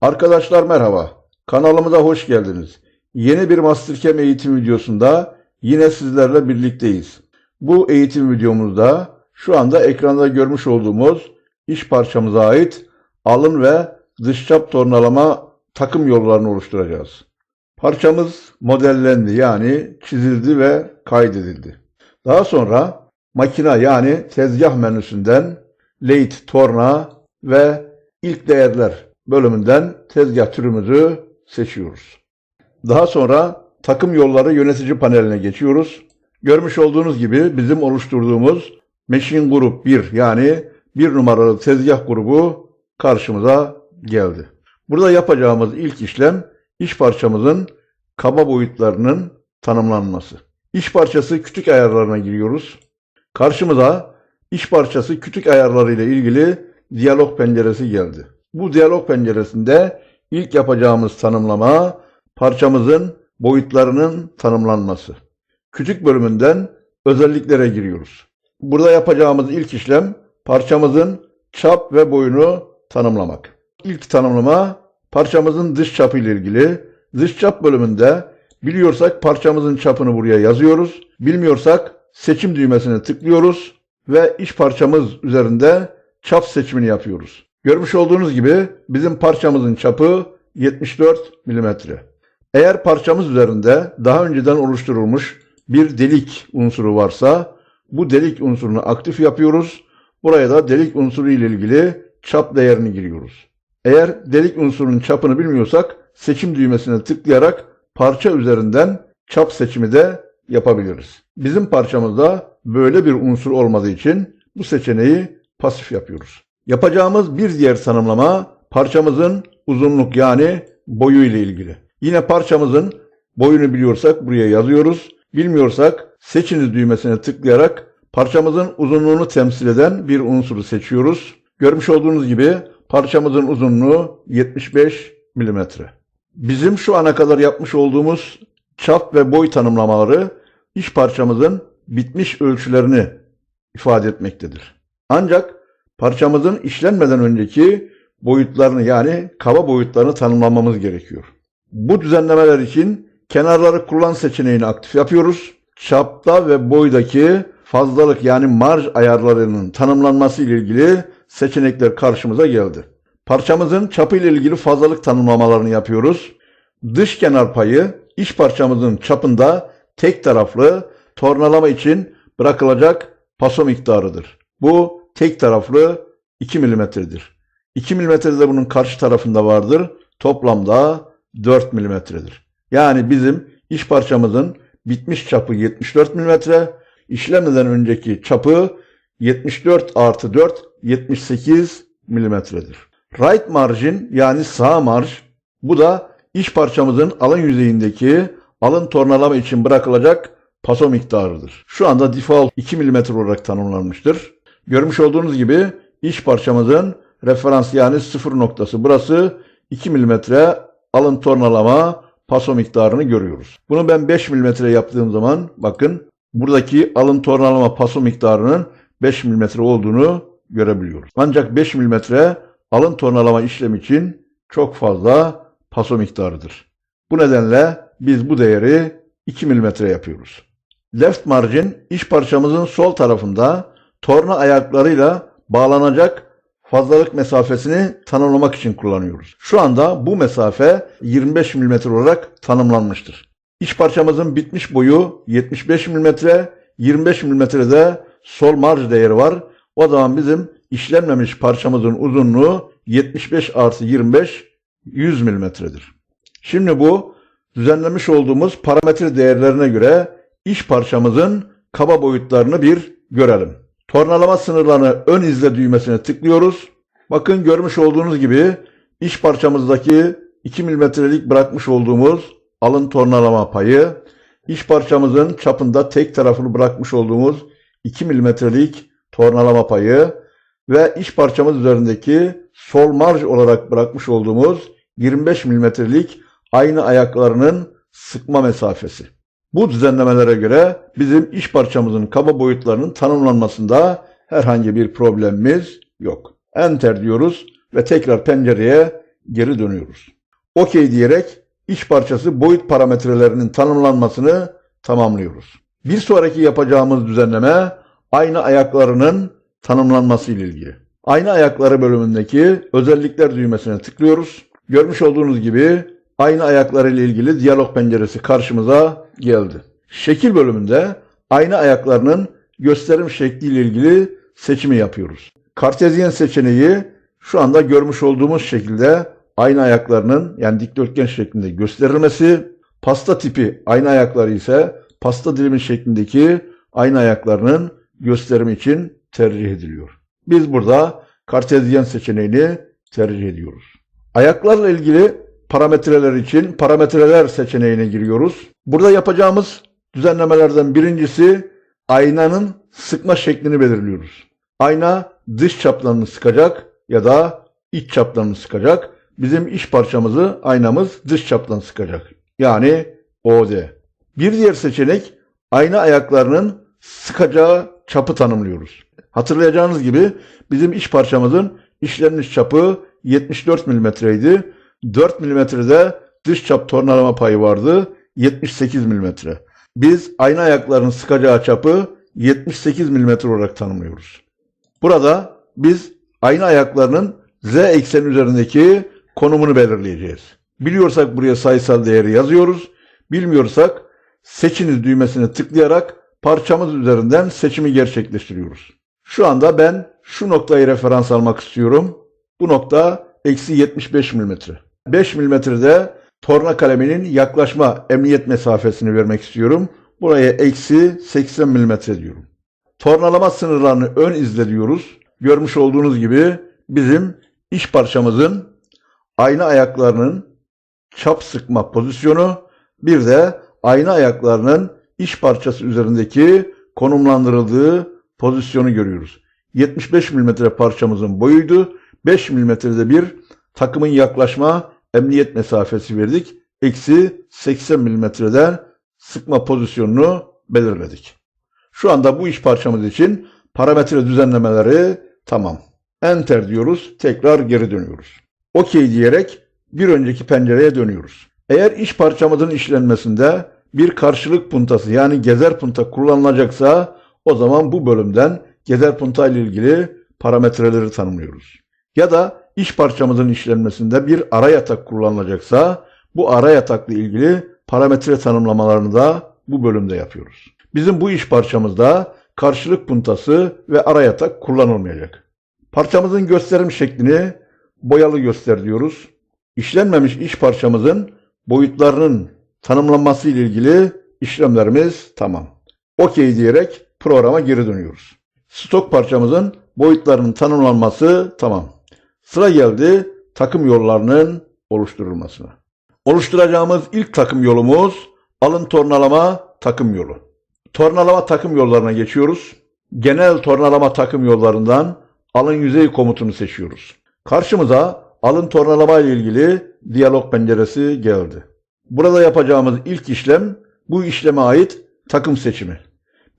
Arkadaşlar merhaba. Kanalımıza hoş geldiniz. Yeni bir Mastercam eğitim videosunda yine sizlerle birlikteyiz. Bu eğitim videomuzda şu anda ekranda görmüş olduğumuz iş parçamıza ait alın ve dış çap tornalama takım yollarını oluşturacağız. Parçamız modellendi yani çizildi ve kaydedildi. Daha sonra makina yani tezgah menüsünden late torna ve ilk değerler bölümünden tezgah türümüzü seçiyoruz. Daha sonra takım yolları yönetici paneline geçiyoruz. Görmüş olduğunuz gibi bizim oluşturduğumuz Machine Group 1 yani bir numaralı tezgah grubu karşımıza geldi. Burada yapacağımız ilk işlem iş parçamızın kaba boyutlarının tanımlanması. İş parçası küçük ayarlarına giriyoruz. Karşımıza iş parçası küçük ayarları ile ilgili diyalog penceresi geldi. Bu diyalog penceresinde ilk yapacağımız tanımlama parçamızın boyutlarının tanımlanması. Küçük bölümünden özelliklere giriyoruz. Burada yapacağımız ilk işlem parçamızın çap ve boyunu tanımlamak. İlk tanımlama parçamızın dış çapı ile ilgili. Dış çap bölümünde biliyorsak parçamızın çapını buraya yazıyoruz. Bilmiyorsak seçim düğmesine tıklıyoruz ve iş parçamız üzerinde çap seçimini yapıyoruz. Görmüş olduğunuz gibi bizim parçamızın çapı 74 mm. Eğer parçamız üzerinde daha önceden oluşturulmuş bir delik unsuru varsa bu delik unsurunu aktif yapıyoruz. Buraya da delik unsuru ile ilgili çap değerini giriyoruz. Eğer delik unsurunun çapını bilmiyorsak seçim düğmesine tıklayarak parça üzerinden çap seçimi de yapabiliriz. Bizim parçamızda böyle bir unsur olmadığı için bu seçeneği pasif yapıyoruz. Yapacağımız bir diğer tanımlama parçamızın uzunluk yani boyu ile ilgili. Yine parçamızın boyunu biliyorsak buraya yazıyoruz. Bilmiyorsak seçiniz düğmesine tıklayarak parçamızın uzunluğunu temsil eden bir unsuru seçiyoruz. Görmüş olduğunuz gibi parçamızın uzunluğu 75 mm. Bizim şu ana kadar yapmış olduğumuz çap ve boy tanımlamaları iş parçamızın bitmiş ölçülerini ifade etmektedir. Ancak parçamızın işlenmeden önceki boyutlarını yani kaba boyutlarını tanımlamamız gerekiyor. Bu düzenlemeler için kenarları kullan seçeneğini aktif yapıyoruz. Çapta ve boydaki fazlalık yani marj ayarlarının tanımlanması ile ilgili seçenekler karşımıza geldi. Parçamızın çapı ile ilgili fazlalık tanımlamalarını yapıyoruz. Dış kenar payı iç parçamızın çapında tek taraflı tornalama için bırakılacak paso miktarıdır. Bu tek taraflı 2 milimetredir. 2 milimetre de bunun karşı tarafında vardır. Toplamda 4 milimetredir. Yani bizim iş parçamızın bitmiş çapı 74 milimetre, işlemeden önceki çapı 74 artı 4 78 milimetredir. Right margin yani sağ marj bu da iş parçamızın alın yüzeyindeki alın tornalama için bırakılacak paso miktarıdır. Şu anda default 2 mm olarak tanımlanmıştır. Görmüş olduğunuz gibi iş parçamızın referans yani sıfır noktası burası 2 mm alın tornalama paso miktarını görüyoruz. Bunu ben 5 mm yaptığım zaman bakın buradaki alın tornalama paso miktarının 5 mm olduğunu görebiliyoruz. Ancak 5 mm alın tornalama işlem için çok fazla paso miktarıdır. Bu nedenle biz bu değeri 2 mm yapıyoruz. Left margin iş parçamızın sol tarafında torna ayaklarıyla bağlanacak fazlalık mesafesini tanımlamak için kullanıyoruz. Şu anda bu mesafe 25 mm olarak tanımlanmıştır. İç parçamızın bitmiş boyu 75 mm, 25 mm'de sol marj değeri var. O zaman bizim işlenmemiş parçamızın uzunluğu 75 artı 25 100 mm'dir. Şimdi bu düzenlemiş olduğumuz parametre değerlerine göre iş parçamızın kaba boyutlarını bir görelim. Tornalama sınırlarını ön izle düğmesine tıklıyoruz. Bakın görmüş olduğunuz gibi iç parçamızdaki 2 milimetrelik bırakmış olduğumuz alın tornalama payı, iç parçamızın çapında tek tarafını bırakmış olduğumuz 2 milimetrelik tornalama payı ve iç parçamız üzerindeki sol marj olarak bırakmış olduğumuz 25 milimetrelik aynı ayaklarının sıkma mesafesi. Bu düzenlemelere göre bizim iş parçamızın kaba boyutlarının tanımlanmasında herhangi bir problemimiz yok. Enter diyoruz ve tekrar pencereye geri dönüyoruz. OK diyerek iç parçası boyut parametrelerinin tanımlanmasını tamamlıyoruz. Bir sonraki yapacağımız düzenleme ayna ayaklarının tanımlanması ile ilgili. Ayna ayakları bölümündeki özellikler düğmesine tıklıyoruz. Görmüş olduğunuz gibi ayna ayakları ile ilgili diyalog penceresi karşımıza geldi. Şekil bölümünde ayna ayaklarının gösterim şekli ile ilgili seçimi yapıyoruz. Kartezyen seçeneği şu anda görmüş olduğumuz şekilde ayna ayaklarının yani dikdörtgen şeklinde gösterilmesi, pasta tipi ayna ayakları ise pasta dilimi şeklindeki ayna ayaklarının gösterimi için tercih ediliyor. Biz burada kartezyen seçeneğini tercih ediyoruz. Ayaklarla ilgili parametreler için parametreler seçeneğine giriyoruz. Burada yapacağımız düzenlemelerden birincisi aynanın sıkma şeklini belirliyoruz. Ayna dış çaplarını sıkacak ya da iç çaplarını sıkacak. Bizim iç parçamızı aynamız dış çaptan sıkacak. Yani OD. Bir diğer seçenek ayna ayaklarının sıkacağı çapı tanımlıyoruz. Hatırlayacağınız gibi bizim iç parçamızın işlenmiş çapı 74 mm idi. 4 mm'de dış çap tornalama payı vardı. 78 mm. Biz ayna ayaklarının sıkacağı çapı 78 mm olarak tanımlıyoruz. Burada biz ayna ayaklarının z ekseni üzerindeki konumunu belirleyeceğiz. Biliyorsak buraya sayısal değeri yazıyoruz. Bilmiyorsak seçiniz düğmesine tıklayarak parçamız üzerinden seçimi gerçekleştiriyoruz. Şu anda ben şu noktayı referans almak istiyorum. Bu nokta eksi 75 mm. 5 mm'de torna kaleminin yaklaşma emniyet mesafesini vermek istiyorum. Buraya eksi 80 mm diyorum. Tornalama sınırlarını ön izle diyoruz. Görmüş olduğunuz gibi bizim iç parçamızın ayna ayaklarının çap sıkma pozisyonu bir de ayna ayaklarının iç parçası üzerindeki konumlandırıldığı pozisyonu görüyoruz. 75 mm parçamızın boyuydu. 5 mm'de bir takımın yaklaşma emniyet mesafesi verdik. Eksi 80 mm'den sıkma pozisyonunu belirledik. Şu anda bu iş parçamız için parametre düzenlemeleri tamam. Enter diyoruz. Tekrar geri dönüyoruz. OK diyerek bir önceki pencereye dönüyoruz. Eğer iş parçamızın işlenmesinde bir karşılık puntası yani gezer punta kullanılacaksa o zaman bu bölümden gezer punta ile ilgili parametreleri tanımlıyoruz. Ya da iş parçamızın işlenmesinde bir ara yatak kullanılacaksa bu ara yatakla ilgili parametre tanımlamalarını da bu bölümde yapıyoruz. Bizim bu iş parçamızda karşılık puntası ve ara yatak kullanılmayacak. Parçamızın gösterim şeklini boyalı göster diyoruz. İşlenmemiş iş parçamızın boyutlarının tanımlanması ile ilgili işlemlerimiz tamam. OK diyerek programa geri dönüyoruz. Stok parçamızın boyutlarının tanımlanması tamam. Sıra geldi takım yollarının oluşturulmasına. Oluşturacağımız ilk takım yolumuz alın tornalama takım yolu. Tornalama takım yollarına geçiyoruz. Genel tornalama takım yollarından alın yüzey komutunu seçiyoruz. Karşımıza alın tornalama ile ilgili diyalog penceresi geldi. Burada yapacağımız ilk işlem bu işleme ait takım seçimi.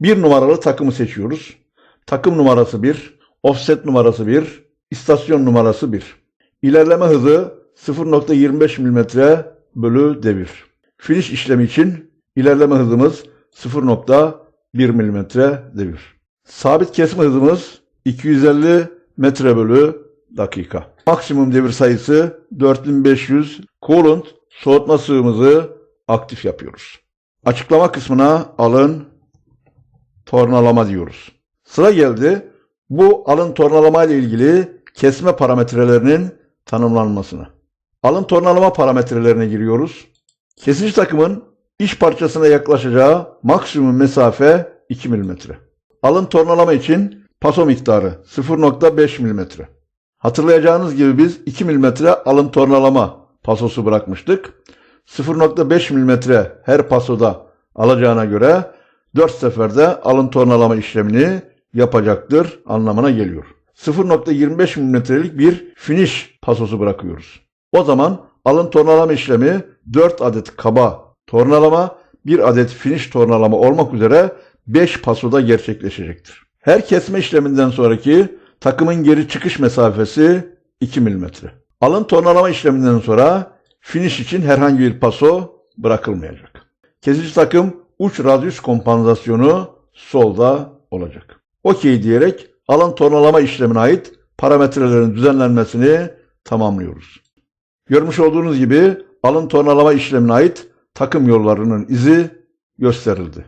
Bir numaralı takımı seçiyoruz. Takım numarası 1, offset numarası 1, istasyon numarası 1. İlerleme hızı 0.25 mm bölü devir. Finish işlemi için ilerleme hızımız 0.1 mm devir. Sabit kesme hızımız 250 metre bölü dakika. Maksimum devir sayısı 4500 coolant soğutma sığımızı aktif yapıyoruz. Açıklama kısmına alın tornalama diyoruz. Sıra geldi bu alın tornalama ile ilgili kesme parametrelerinin tanımlanmasına. Alın tornalama parametrelerine giriyoruz. Kesici takımın iç parçasına yaklaşacağı maksimum mesafe 2 mm. Alın tornalama için paso miktarı 0.5 mm. Hatırlayacağınız gibi biz 2 mm alın tornalama pasosu bırakmıştık. 0.5 mm her pasoda alacağına göre 4 seferde alın tornalama işlemini yapacaktır anlamına geliyor. 0.25 mm'lik bir finish pasosu bırakıyoruz. O zaman alın tornalama işlemi 4 adet kaba tornalama, 1 adet finish tornalama olmak üzere 5 pasoda gerçekleşecektir. Her kesme işleminden sonraki takımın geri çıkış mesafesi 2 mm. Alın tornalama işleminden sonra finish için herhangi bir paso bırakılmayacak. Kesici takım uç radyüs kompansasyonu solda olacak. Okey diyerek alın tornalama işlemine ait parametrelerin düzenlenmesini tamamlıyoruz. Görmüş olduğunuz gibi alın tornalama işlemine ait takım yollarının izi gösterildi.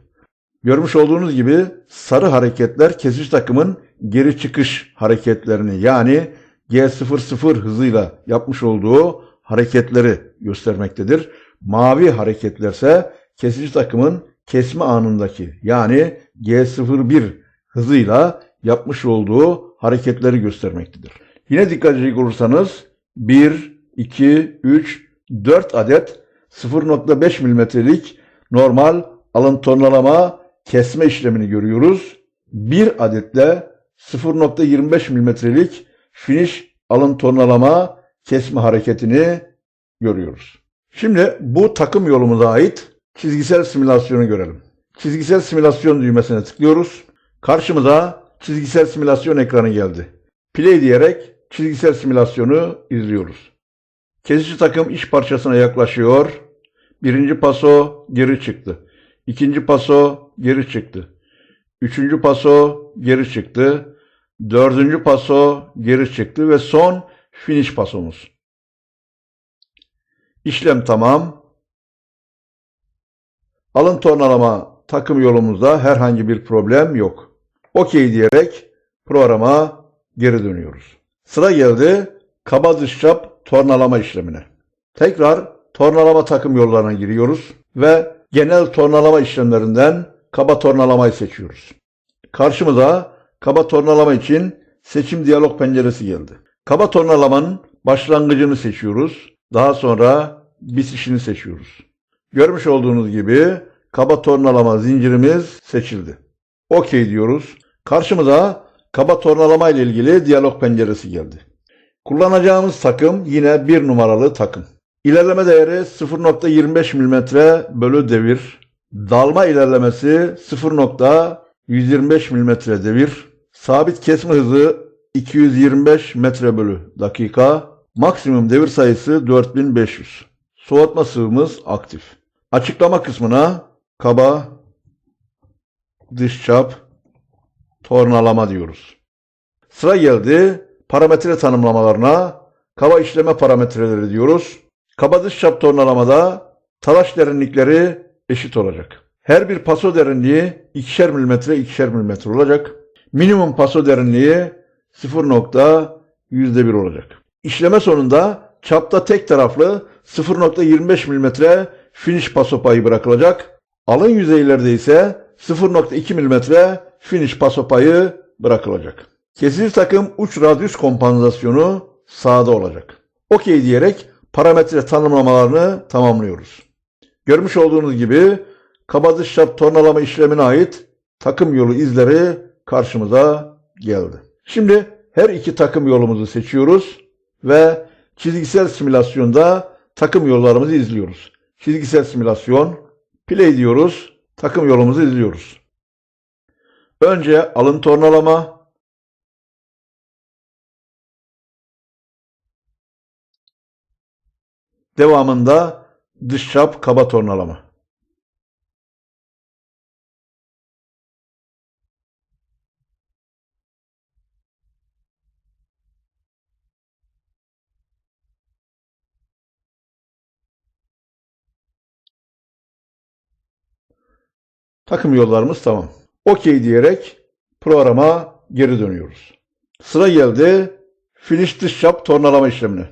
Görmüş olduğunuz gibi sarı hareketler kesici takımın geri çıkış hareketlerini yani G00 hızıyla yapmış olduğu hareketleri göstermektedir. Mavi hareketlerse kesici takımın kesme anındaki yani G01 hızıyla yapmış olduğu hareketleri göstermektedir. Yine dikkat edecek olursanız 1, 2, 3, 4 adet 0.5 milimetrelik normal alın tonlama kesme işlemini görüyoruz. Bir adetle 0.25 milimetrelik finish alın tonlama kesme hareketini görüyoruz. Şimdi bu takım yolumuza ait çizgisel simülasyonu görelim. Çizgisel simülasyon düğmesine tıklıyoruz. Karşımıza çizgisel simülasyon ekranı geldi. Play diyerek çizgisel simülasyonu izliyoruz. Kesici takım iş parçasına yaklaşıyor. Birinci paso geri çıktı. İkinci paso geri çıktı. Üçüncü paso geri çıktı. Dördüncü paso geri çıktı ve son finish pasomuz. İşlem tamam. Alın tornalama takım yolumuzda herhangi bir problem yok. Okey diyerek programa geri dönüyoruz. Sıra geldi kaba dış çap tornalama işlemine. Tekrar tornalama takım yollarına giriyoruz ve genel tornalama işlemlerinden kaba tornalamayı seçiyoruz. Karşımıza kaba tornalama için seçim diyalog penceresi geldi. Kaba tornalamanın başlangıcını seçiyoruz. Daha sonra bitişini seçiyoruz. Görmüş olduğunuz gibi kaba tornalama zincirimiz seçildi. OK diyoruz. Karşımıza kaba tornalama ile ilgili diyalog penceresi geldi. Kullanacağımız takım yine bir numaralı takım. İlerleme değeri 0.25 mm bölü devir. Dalma ilerlemesi 0.125 mm devir. Sabit kesme hızı 225 metre bölü dakika. Maksimum devir sayısı 4500. Soğutma sıvımız aktif. Açıklama kısmına kaba, dış çap, tornalama diyoruz. Sıra geldi parametre tanımlamalarına kaba işleme parametreleri diyoruz. Kaba dış çap tornalamada talaş derinlikleri eşit olacak. Her bir paso derinliği 2'şer mm 2'şer mm olacak. Minimum paso derinliği 0.101 olacak. İşleme sonunda çapta tek taraflı 0.25 mm finish paso payı bırakılacak. Alın yüzeylerde ise 0.2 mm finish paso payı bırakılacak. Kesici takım uç radyüs kompansasyonu sağda olacak. OK diyerek parametre tanımlamalarını tamamlıyoruz. Görmüş olduğunuz gibi kaba dış çap tornalama işlemine ait takım yolu izleri karşımıza geldi. Şimdi her iki takım yolumuzu seçiyoruz ve çizgisel simülasyonda takım yollarımızı izliyoruz. Çizgisel simülasyon, play diyoruz, takım yolumuzu izliyoruz. Önce alın tornalama, devamında dış çap kaba tornalama. Takım yollarımız tamam. OK diyerek programa geri dönüyoruz. Sıra geldi finish dış çap tornalama işlemine.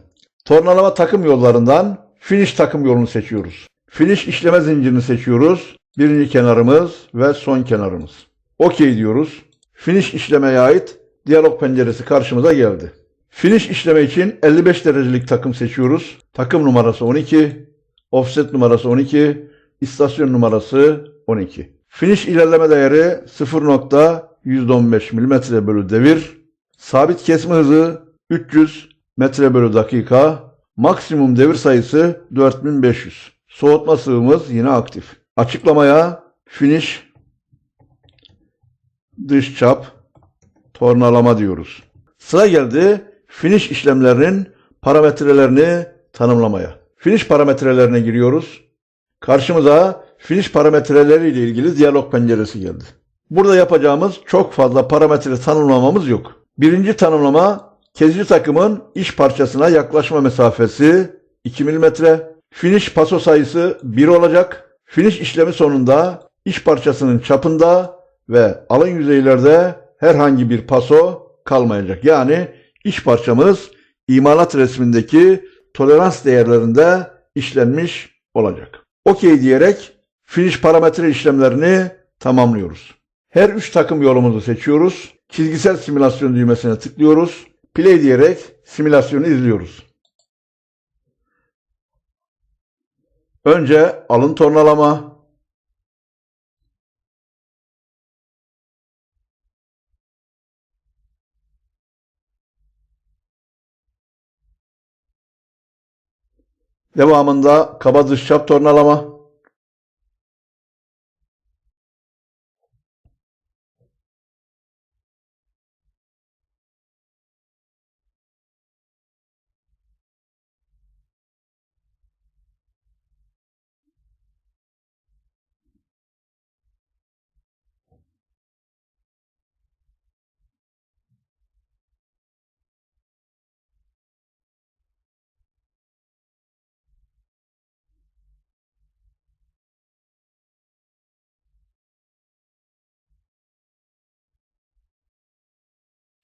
Tornalama takım yollarından finish takım yolunu seçiyoruz. Finish işleme zincirini seçiyoruz. Birinci kenarımız ve son kenarımız. OK diyoruz. Finish işlemeye ait diyalog penceresi karşımıza geldi. Finish işleme için 55 derecelik takım seçiyoruz. Takım numarası 12, offset numarası 12, istasyon numarası 12. Finish ilerleme değeri 0.115 mm bölü devir. Sabit kesme hızı 300 metre bölü dakika. Maksimum devir sayısı 4500. Soğutma sıvımız yine aktif. Açıklamaya finish dış çap tornalama diyoruz. Sıra geldi finish işlemlerinin parametrelerini tanımlamaya. Finish parametrelerine giriyoruz. Karşımıza finish parametreleri ile ilgili diyalog penceresi geldi. Burada yapacağımız çok fazla parametre tanımlamamız yok. Birinci tanımlama kezici takımın iş parçasına yaklaşma mesafesi 2 mm. Finish paso sayısı 1 olacak. Finish işlemi sonunda iş parçasının çapında ve alın yüzeylerde herhangi bir paso kalmayacak. Yani iş parçamız imalat resmindeki tolerans değerlerinde işlenmiş olacak. OK diyerek finish parametre işlemlerini tamamlıyoruz. Her üç takım yolumuzu seçiyoruz. Çizgisel simülasyon düğmesine tıklıyoruz. Play diyerek simülasyonu izliyoruz. Önce alın tornalama, devamında kaba dış çap tornalama,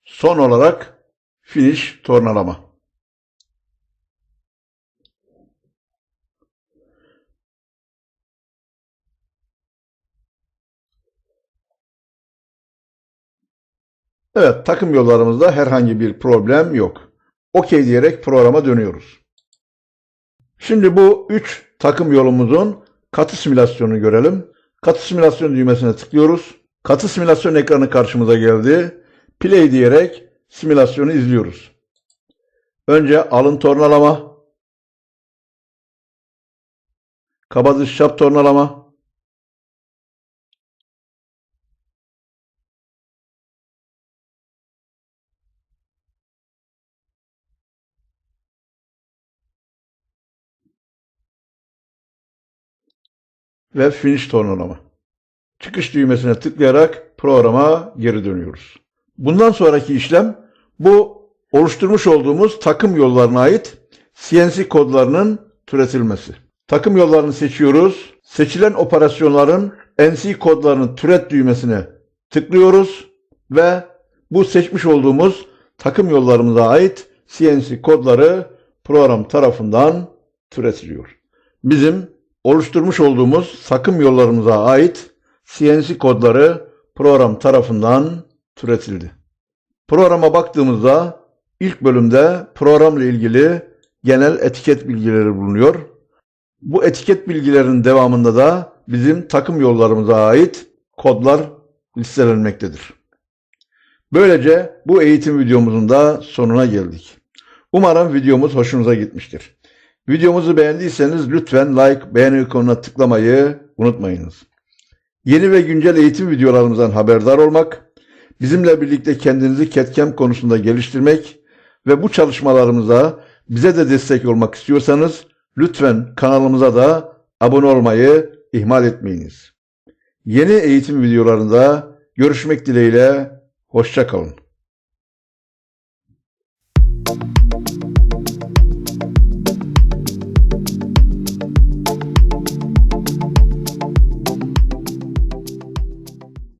son olarak finish tornalama. Evet, takım yollarımızda herhangi bir problem yok. OK diyerek programa dönüyoruz. Şimdi bu 3 takım yolumuzun katı simülasyonunu görelim. Katı simülasyon düğmesine tıklıyoruz. Katı simülasyon ekranı karşımıza geldi. Play diyerek simülasyonu izliyoruz. Önce alın tornalama, kaba dış tornalama, ve finish tornalama. Çıkış düğmesine tıklayarak programa geri dönüyoruz. Bundan sonraki işlem bu oluşturmuş olduğumuz takım yollarına ait CNC kodlarının türetilmesi. Takım yollarını seçiyoruz. Seçilen operasyonların NC kodlarının türet düğmesine tıklıyoruz ve bu seçmiş olduğumuz takım yollarımıza ait CNC kodları program tarafından türetiliyor. Bizim oluşturmuş olduğumuz takım yollarımıza ait CNC kodları program tarafından türetildi. Programa baktığımızda ilk bölümde programla ilgili genel etiket bilgileri bulunuyor. Bu etiket bilgilerinin devamında da bizim takım yollarımıza ait kodlar listelenmektedir. Böylece bu eğitim videomuzun da sonuna geldik. Umarım videomuz hoşunuza gitmiştir. Videomuzu beğendiyseniz lütfen like, beğeni ikonuna tıklamayı unutmayınız. Yeni ve güncel eğitim videolarımızdan haberdar olmak, bizimle birlikte kendinizi ketkem konusunda geliştirmek ve bu çalışmalarımıza bize de destek olmak istiyorsanız lütfen kanalımıza da abone olmayı ihmal etmeyiniz. Yeni eğitim videolarında görüşmek dileğiyle, hoşça kalın.